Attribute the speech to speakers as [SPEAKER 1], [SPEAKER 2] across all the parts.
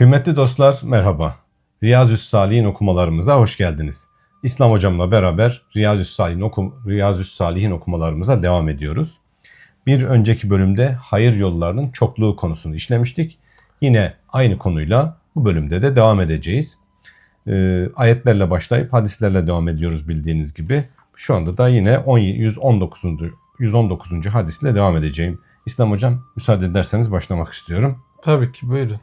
[SPEAKER 1] Kıymetli dostlar merhaba. Riyazü's Salih'in okumalarımıza hoş geldiniz. İslam hocamla beraber Riyazü's Salih'in, okum Riyazü's Salih'in okumalarımıza devam ediyoruz. Bir önceki bölümde hayır yollarının çokluğu konusunu işlemiştik. Yine aynı konuyla bu bölümde de devam edeceğiz. Ee, ayetlerle başlayıp hadislerle devam ediyoruz bildiğiniz gibi. Şu anda da yine 10, 119. 119. hadisle devam edeceğim. İslam hocam müsaade ederseniz başlamak istiyorum.
[SPEAKER 2] Tabii ki buyurun.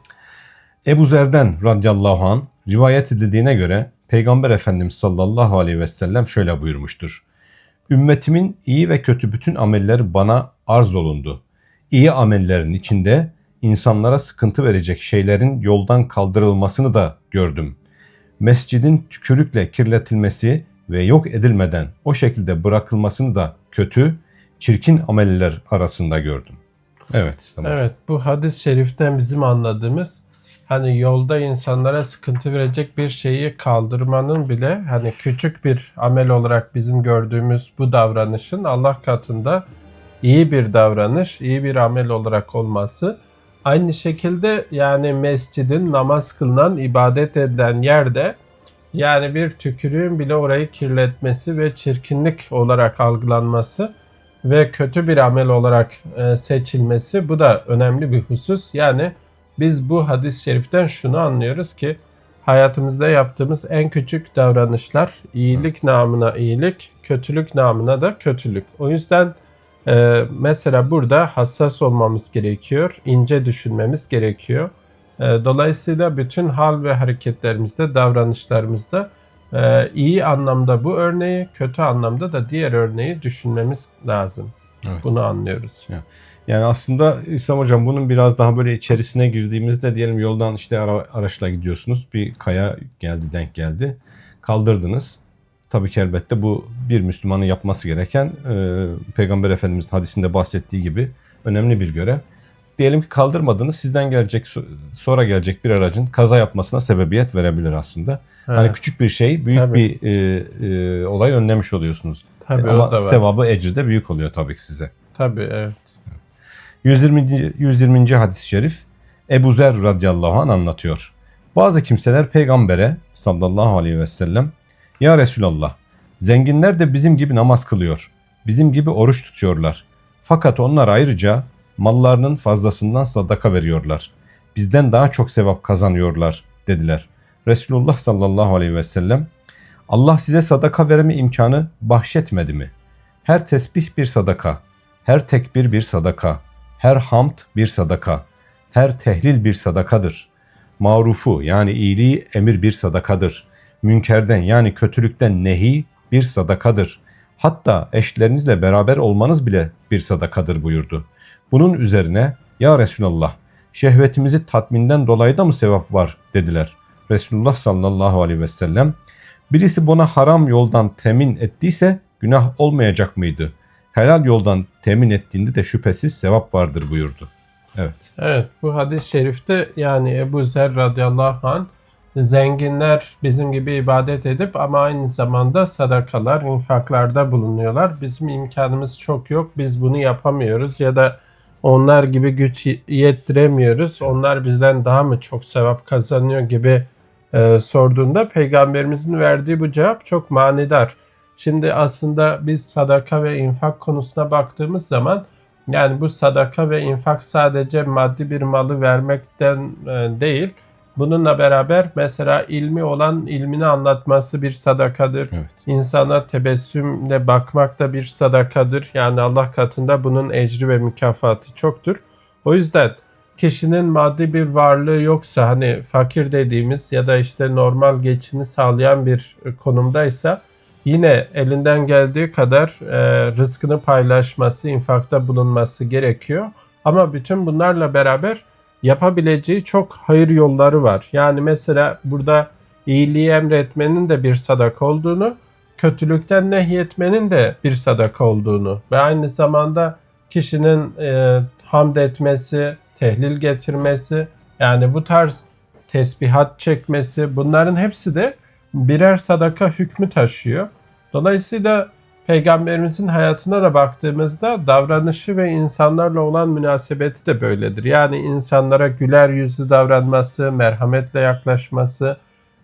[SPEAKER 1] Ebu Zer'den radıyallahu an rivayet edildiğine göre Peygamber Efendimiz sallallahu aleyhi ve sellem şöyle buyurmuştur. Ümmetimin iyi ve kötü bütün amelleri bana arz olundu. İyi amellerin içinde insanlara sıkıntı verecek şeylerin yoldan kaldırılmasını da gördüm. Mescidin tükürükle kirletilmesi ve yok edilmeden o şekilde bırakılmasını da kötü, çirkin ameller arasında gördüm. Evet. Tamam.
[SPEAKER 2] Evet bu hadis-i şeriften bizim anladığımız hani yolda insanlara sıkıntı verecek bir şeyi kaldırmanın bile hani küçük bir amel olarak bizim gördüğümüz bu davranışın Allah katında iyi bir davranış, iyi bir amel olarak olması. Aynı şekilde yani mescidin namaz kılınan, ibadet edilen yerde yani bir tükürüğün bile orayı kirletmesi ve çirkinlik olarak algılanması ve kötü bir amel olarak e, seçilmesi bu da önemli bir husus. Yani biz bu hadis-i şeriften şunu anlıyoruz ki hayatımızda yaptığımız en küçük davranışlar iyilik namına iyilik, kötülük namına da kötülük. O yüzden e, mesela burada hassas olmamız gerekiyor, ince düşünmemiz gerekiyor. E, dolayısıyla bütün hal ve hareketlerimizde, davranışlarımızda e, iyi anlamda bu örneği, kötü anlamda da diğer örneği düşünmemiz lazım.
[SPEAKER 1] Evet.
[SPEAKER 2] Bunu anlıyoruz.
[SPEAKER 1] Yani aslında İslam hocam bunun biraz daha böyle içerisine girdiğimizde diyelim yoldan işte ara, araçla gidiyorsunuz. Bir kaya geldi denk geldi. Kaldırdınız. Tabii ki elbette bu bir Müslümanın yapması gereken e, Peygamber Efendimizin hadisinde bahsettiği gibi önemli bir görev. Diyelim ki kaldırmadınız sizden gelecek sonra gelecek bir aracın kaza yapmasına sebebiyet verebilir aslında. Hani
[SPEAKER 2] Evet,
[SPEAKER 1] küçük bir şey büyük
[SPEAKER 2] Tabii.
[SPEAKER 1] bir e, e, olay önlemiş oluyorsunuz.
[SPEAKER 2] Tabii
[SPEAKER 1] Ama
[SPEAKER 2] o da var.
[SPEAKER 1] sevabı ecri de büyük oluyor tabii ki size.
[SPEAKER 2] Tabii evet.
[SPEAKER 1] 120. 120. hadis-i şerif Ebu Zer radıyallahu anh anlatıyor. Bazı kimseler peygambere sallallahu aleyhi ve sellem Ya Resulallah zenginler de bizim gibi namaz kılıyor. Bizim gibi oruç tutuyorlar. Fakat onlar ayrıca mallarının fazlasından sadaka veriyorlar. Bizden daha çok sevap kazanıyorlar dediler. Resulullah sallallahu aleyhi ve sellem Allah size sadaka verme imkanı bahşetmedi mi? Her tesbih bir sadaka, her tekbir bir sadaka, her hamd bir sadaka, her tehlil bir sadakadır. Marufu yani iyiliği emir bir sadakadır. Münkerden yani kötülükten nehi bir sadakadır. Hatta eşlerinizle beraber olmanız bile bir sadakadır buyurdu. Bunun üzerine ya Resulallah şehvetimizi tatminden dolayı da mı sevap var dediler. Resulullah sallallahu aleyhi ve sellem birisi buna haram yoldan temin ettiyse günah olmayacak mıydı? Helal yoldan temin ettiğinde de şüphesiz sevap vardır buyurdu. Evet.
[SPEAKER 2] Evet bu hadis-i şerifte yani Ebu Zer radıyallahu anh zenginler bizim gibi ibadet edip ama aynı zamanda sadakalar, infaklarda bulunuyorlar. Bizim imkanımız çok yok. Biz bunu yapamıyoruz ya da onlar gibi güç yettiremiyoruz. Onlar bizden daha mı çok sevap kazanıyor gibi e, sorduğunda peygamberimizin verdiği bu cevap çok manidar. Şimdi aslında biz sadaka ve infak konusuna baktığımız zaman yani bu sadaka ve infak sadece maddi bir malı vermekten e, değil. Bununla beraber mesela ilmi olan ilmini anlatması bir sadakadır.
[SPEAKER 1] Evet.
[SPEAKER 2] İnsana tebessümle bakmak da bir sadakadır. Yani Allah katında bunun ecri ve mükafatı çoktur. O yüzden kişinin maddi bir varlığı yoksa hani fakir dediğimiz ya da işte normal geçini sağlayan bir konumdaysa yine elinden geldiği kadar e, rızkını paylaşması, infakta bulunması gerekiyor. Ama bütün bunlarla beraber yapabileceği çok hayır yolları var. Yani mesela burada iyiliği emretmenin de bir sadaka olduğunu, kötülükten nehyetmenin de bir sadaka olduğunu ve aynı zamanda kişinin e, hamd etmesi, tehlil getirmesi, yani bu tarz tesbihat çekmesi bunların hepsi de birer sadaka hükmü taşıyor. Dolayısıyla Peygamberimizin hayatına da baktığımızda davranışı ve insanlarla olan münasebeti de böyledir. Yani insanlara güler yüzlü davranması, merhametle yaklaşması.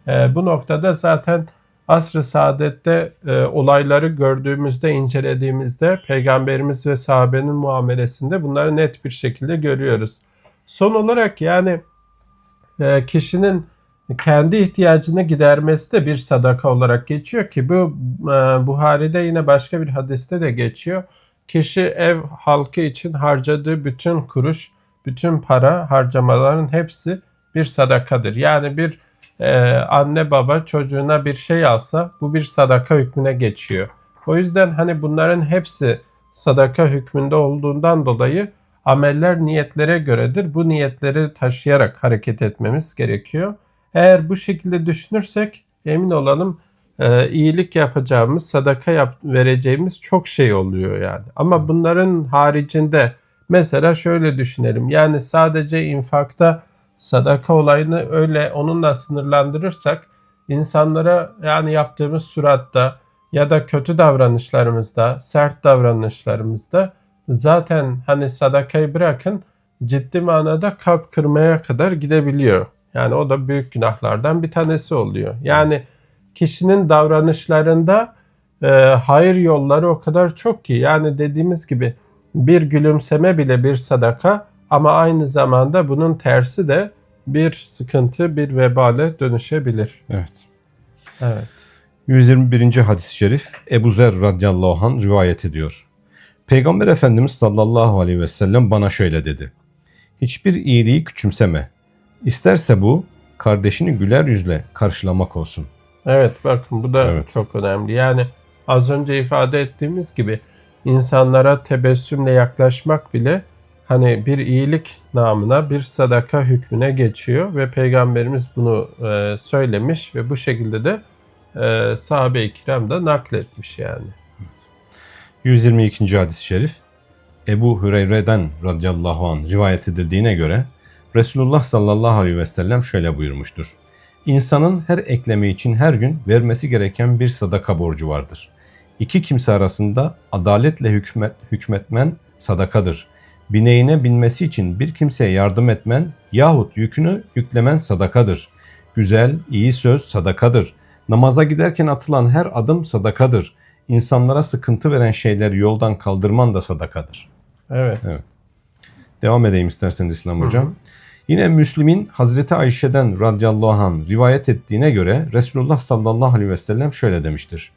[SPEAKER 2] E, bu noktada zaten asr-ı saadette e, olayları gördüğümüzde, incelediğimizde Peygamberimiz ve sahabenin muamelesinde bunları net bir şekilde görüyoruz. Son olarak yani e, kişinin kendi ihtiyacını gidermesi de bir sadaka olarak geçiyor ki bu e, Buhari'de yine başka bir hadiste de geçiyor. Kişi ev halkı için harcadığı bütün kuruş, bütün para harcamaların hepsi bir sadakadır. Yani bir e, anne baba çocuğuna bir şey alsa bu bir sadaka hükmüne geçiyor. O yüzden hani bunların hepsi sadaka hükmünde olduğundan dolayı ameller niyetlere göredir. Bu niyetleri taşıyarak hareket etmemiz gerekiyor. Eğer bu şekilde düşünürsek emin olalım e, iyilik yapacağımız, sadaka yap, vereceğimiz çok şey oluyor yani. Ama bunların haricinde mesela şöyle düşünelim. Yani sadece infakta sadaka olayını öyle onunla sınırlandırırsak insanlara yani yaptığımız suratta ya da kötü davranışlarımızda, sert davranışlarımızda zaten hani sadakayı bırakın ciddi manada kalp kırmaya kadar gidebiliyor. Yani o da büyük günahlardan bir tanesi oluyor. Yani kişinin davranışlarında e, hayır yolları o kadar çok ki yani dediğimiz gibi bir gülümseme bile bir sadaka ama aynı zamanda bunun tersi de bir sıkıntı, bir vebale dönüşebilir.
[SPEAKER 1] Evet.
[SPEAKER 2] Evet.
[SPEAKER 1] 121. hadis-i şerif Ebu Zer radıyallahu anh rivayet ediyor. Peygamber Efendimiz sallallahu aleyhi ve sellem bana şöyle dedi. Hiçbir iyiliği küçümseme. İsterse bu kardeşini güler yüzle karşılamak olsun.
[SPEAKER 2] Evet bakın bu da
[SPEAKER 1] Evet.
[SPEAKER 2] çok önemli. Yani az önce ifade ettiğimiz gibi insanlara tebessümle yaklaşmak bile hani bir iyilik namına bir sadaka hükmüne geçiyor ve peygamberimiz bunu e, söylemiş ve bu şekilde de e, sahabe-i kiram da nakletmiş yani.
[SPEAKER 1] 122. hadis-i şerif Ebu Hüreyre'den radıyallahu anh rivayet edildiğine göre Resulullah sallallahu aleyhi ve sellem şöyle buyurmuştur. İnsanın her eklemi için her gün vermesi gereken bir sadaka borcu vardır. İki kimse arasında adaletle hükmet, hükmetmen sadakadır. Bineğine binmesi için bir kimseye yardım etmen yahut yükünü yüklemen sadakadır. Güzel, iyi söz sadakadır. Namaza giderken atılan her adım sadakadır. İnsanlara sıkıntı veren şeyleri yoldan kaldırman da sadakadır.
[SPEAKER 2] Evet.
[SPEAKER 1] Devam edeyim isterseniz İslam
[SPEAKER 2] Hı hı.
[SPEAKER 1] hocam. Yine Müslim'in Hazreti Ayşe'den radıyallahu anh rivayet ettiğine göre Resulullah sallallahu aleyhi ve sellem şöyle demiştir.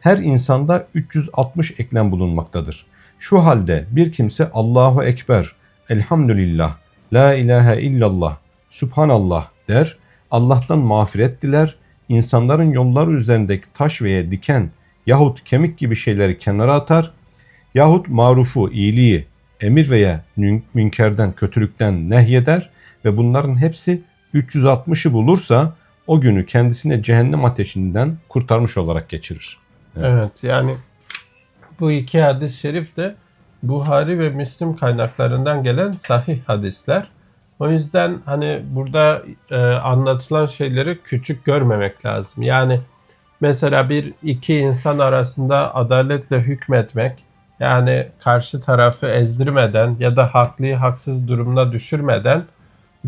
[SPEAKER 1] Her insanda 360 eklem bulunmaktadır. Şu halde bir kimse Allahu Ekber, Elhamdülillah, La ilahe illallah, Subhanallah der, Allah'tan mağfiret diler, insanların yolları üzerindeki taş veya diken yahut kemik gibi şeyleri kenara atar, yahut marufu, iyiliği, emir veya mün- münkerden, kötülükten nehyeder ve bunların hepsi 360'ı bulursa o günü kendisine cehennem ateşinden kurtarmış olarak geçirir.
[SPEAKER 2] Evet yani bu iki hadis-i şerif de Buhari ve Müslim kaynaklarından gelen sahih hadisler. O yüzden hani burada e, anlatılan şeyleri küçük görmemek lazım. Yani mesela bir iki insan arasında adaletle hükmetmek yani karşı tarafı ezdirmeden ya da haklıyı haksız durumuna düşürmeden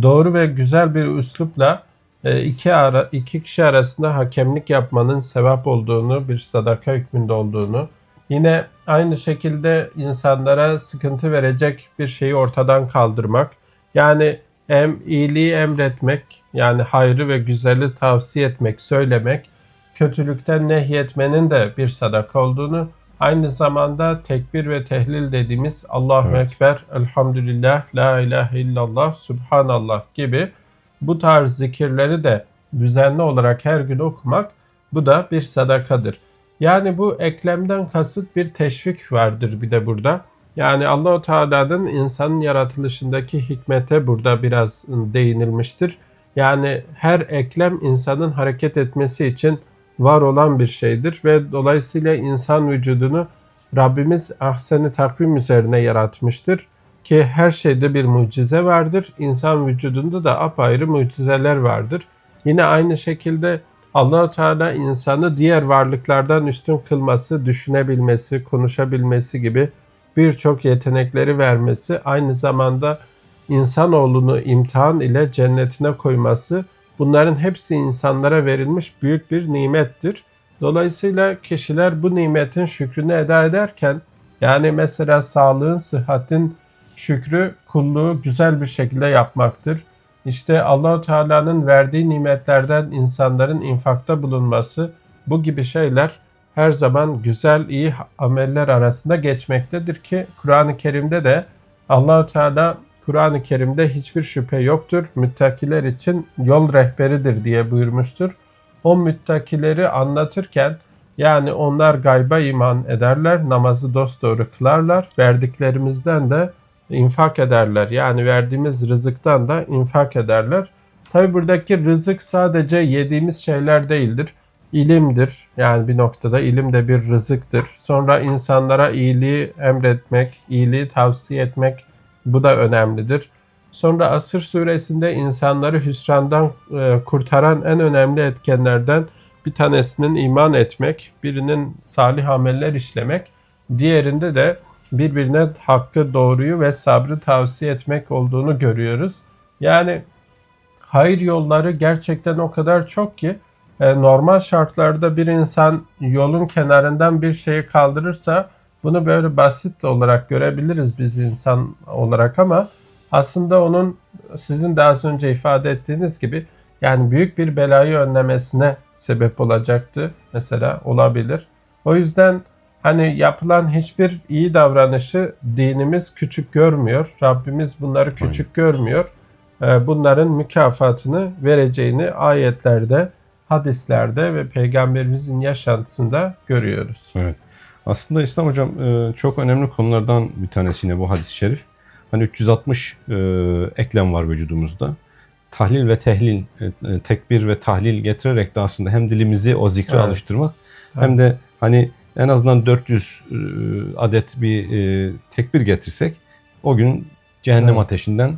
[SPEAKER 2] doğru ve güzel bir üslupla e, iki ara iki kişi arasında hakemlik yapmanın sevap olduğunu, bir sadaka hükmünde olduğunu, yine aynı şekilde insanlara sıkıntı verecek bir şeyi ortadan kaldırmak, yani em iyiliği emretmek, yani hayrı ve güzeli tavsiye etmek, söylemek, kötülükten nehyetmenin de bir sadaka olduğunu, aynı zamanda tekbir ve tehlil dediğimiz Allahu
[SPEAKER 1] Evet.
[SPEAKER 2] Ekber, Elhamdülillah, La ilahe illallah, Subhanallah gibi bu tarz zikirleri de düzenli olarak her gün okumak bu da bir sadakadır. Yani bu eklemden kasıt bir teşvik vardır bir de burada. Yani Allahu Teala'nın insanın yaratılışındaki hikmete burada biraz değinilmiştir. Yani her eklem insanın hareket etmesi için var olan bir şeydir ve dolayısıyla insan vücudunu Rabbimiz ahseni takvim üzerine yaratmıştır ki her şeyde bir mucize vardır. İnsan vücudunda da apayrı mucizeler vardır. Yine aynı şekilde Allahu Teala insanı diğer varlıklardan üstün kılması, düşünebilmesi, konuşabilmesi gibi birçok yetenekleri vermesi, aynı zamanda insanoğlunu imtihan ile cennetine koyması bunların hepsi insanlara verilmiş büyük bir nimettir. Dolayısıyla kişiler bu nimetin şükrünü eda ederken yani mesela sağlığın, sıhhatin şükrü kulluğu güzel bir şekilde yapmaktır. İşte Allahu Teala'nın verdiği nimetlerden insanların infakta bulunması bu gibi şeyler her zaman güzel iyi ameller arasında geçmektedir ki Kur'an-ı Kerim'de de Allahu Teala Kur'an-ı Kerim'de hiçbir şüphe yoktur. Müttakiler için yol rehberidir diye buyurmuştur. O müttakileri anlatırken yani onlar gayba iman ederler, namazı dosdoğru kılarlar, verdiklerimizden de infak ederler. Yani verdiğimiz rızıktan da infak ederler. Tabi buradaki rızık sadece yediğimiz şeyler değildir. İlimdir. Yani bir noktada ilim de bir rızıktır. Sonra insanlara iyiliği emretmek, iyiliği tavsiye etmek bu da önemlidir. Sonra Asır suresinde insanları hüsrandan e, kurtaran en önemli etkenlerden bir tanesinin iman etmek, birinin salih ameller işlemek, diğerinde de birbirine hakkı, doğruyu ve sabrı tavsiye etmek olduğunu görüyoruz. Yani hayır yolları gerçekten o kadar çok ki e, normal şartlarda bir insan yolun kenarından bir şeyi kaldırırsa bunu böyle basit olarak görebiliriz biz insan olarak ama aslında onun sizin de az önce ifade ettiğiniz gibi yani büyük bir belayı önlemesine sebep olacaktı mesela olabilir. O yüzden hani yapılan hiçbir iyi davranışı dinimiz küçük görmüyor. Rabbimiz bunları küçük görmüyor. Ee, Bunların mükafatını vereceğini ayetlerde, hadislerde ve peygamberimizin yaşantısında görüyoruz.
[SPEAKER 1] Evet. Aslında İslam hocam e, çok önemli konulardan bir tanesi yine bu hadis-i şerif. Hani 360 e, eklem var vücudumuzda. Tahlil ve tehlil, e, tekbir ve tahlil getirerek de aslında hem dilimizi o zikre
[SPEAKER 2] Evet.
[SPEAKER 1] alıştırmak hem de hani en azından 400 e, adet bir e, tekbir getirsek o gün cehennem
[SPEAKER 2] Evet.
[SPEAKER 1] ateşinden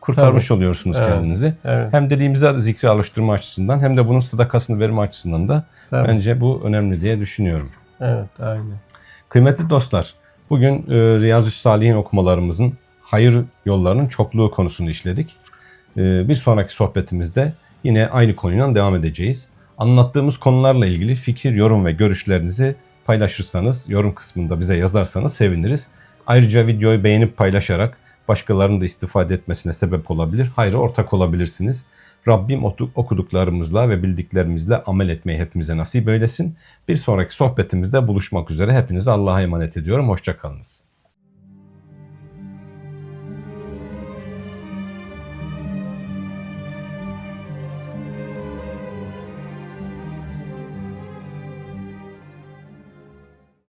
[SPEAKER 1] kurtarmış oluyorsunuz
[SPEAKER 2] Evet.
[SPEAKER 1] kendinizi.
[SPEAKER 2] Evet.
[SPEAKER 1] Hem dilimize zikri alıştırma açısından hem de bunun sadakasını verme açısından da
[SPEAKER 2] Tabii.
[SPEAKER 1] bence bu önemli diye düşünüyorum.
[SPEAKER 2] Evet, aynen.
[SPEAKER 1] Kıymetli dostlar, bugün e, Riyazü Salihin okumalarımızın hayır yollarının çokluğu konusunu işledik. E, bir sonraki sohbetimizde yine aynı konuyla devam edeceğiz. Anlattığımız konularla ilgili fikir, yorum ve görüşlerinizi paylaşırsanız, yorum kısmında bize yazarsanız seviniriz. Ayrıca videoyu beğenip paylaşarak başkalarının da istifade etmesine sebep olabilir. Hayra ortak olabilirsiniz. Rabbim okuduklarımızla ve bildiklerimizle amel etmeyi hepimize nasip eylesin. Bir sonraki sohbetimizde buluşmak üzere. Hepinizi Allah'a emanet ediyorum. Hoşçakalınız.